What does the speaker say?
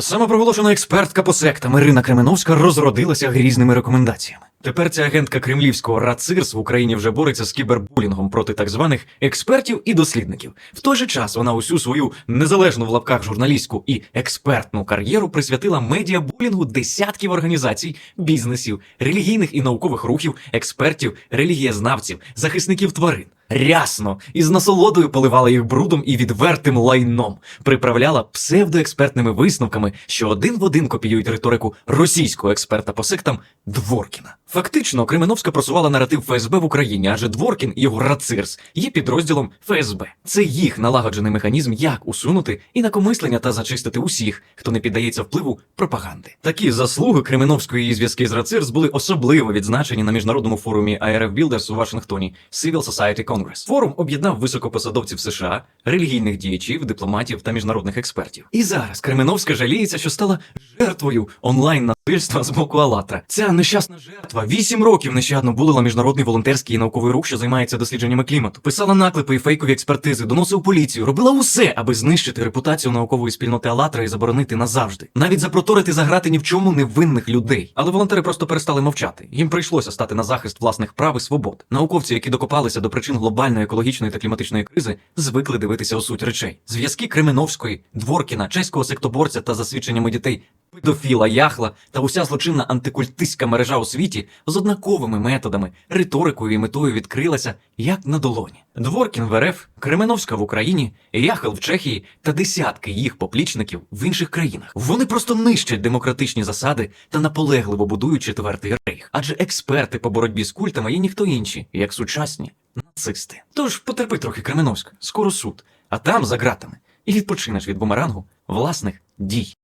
Самопроголошена експертка по сектам Ірина Кременовська розродилася грізними рекомендаціями. Тепер ця агентка кремлівського РАЦИРС в Україні вже бореться з кібербулінгом проти так званих експертів і дослідників. В той же час вона усю свою незалежну в лапках журналістську і експертну кар'єру присвятила медіабулінгу десятків організацій, бізнесів, релігійних і наукових рухів, експертів, релігієзнавців, захисників тварин. Рясно і з насолодою поливала їх брудом і відвертим лайном, приправляла псевдоекспертними висновками, що один в один копіюють риторику російського експерта по сектам Дворкіна. Фактично, Кременовська просувала наратив ФСБ в Україні, адже Дворкін і його РАЦИРС є підрозділом ФСБ. Це їх налагоджений механізм, як усунути інакомислення та зачистити усіх, хто не піддається впливу пропаганди. Такі заслуги Кременовської і її зв'язки з РАЦИРС були особливо відзначені на міжнародному форумі IRF Builders у Вашингтоні Civil Society Congress. Форум об'єднав високопосадовців США, релігійних діячів, дипломатів та міжнародних експертів. І зараз Кременовська жаліється, що стала жертвою онлайн насильства з боку Алатра. Ця нещасна жертва вісім років нещадно булила міжнародний волонтерський і науковий рух, що займається дослідженнями клімату. Писала наклепи і фейкові експертизи, доносила у поліцію, робила усе, аби знищити репутацію наукової спільноти Алатра і заборонити назавжди. Навіть запроторити заграти ні в чому невинних людей. Але волонтери просто перестали мовчати. Їм прийшлося стати на захист власних прав і свобод. Науковці, які докопалися до причин глобальної екологічної та кліматичної кризи, звикли дивитися у суть речей. Зв'язки Кременовської, Дворкіна, чеського сектоборця та засвідченнями дітей педофіла Яхла та уся злочинна антикультистська мережа у світі з однаковими методами, риторикою і метою відкрилася як на долоні. Дворкін в РФ, Кременовська в Україні, Яхел в Чехії та десятки їх поплічників в інших країнах. Вони просто нищать демократичні засади та наполегливо будують четвертий рейх. Адже експерти по боротьбі з культами є ніхто інші, як сучасні нацисти. Тож потерпи трохи Кременовська, скоро суд, а там за ґратами, і відпочинеш від бумерангу власних дій.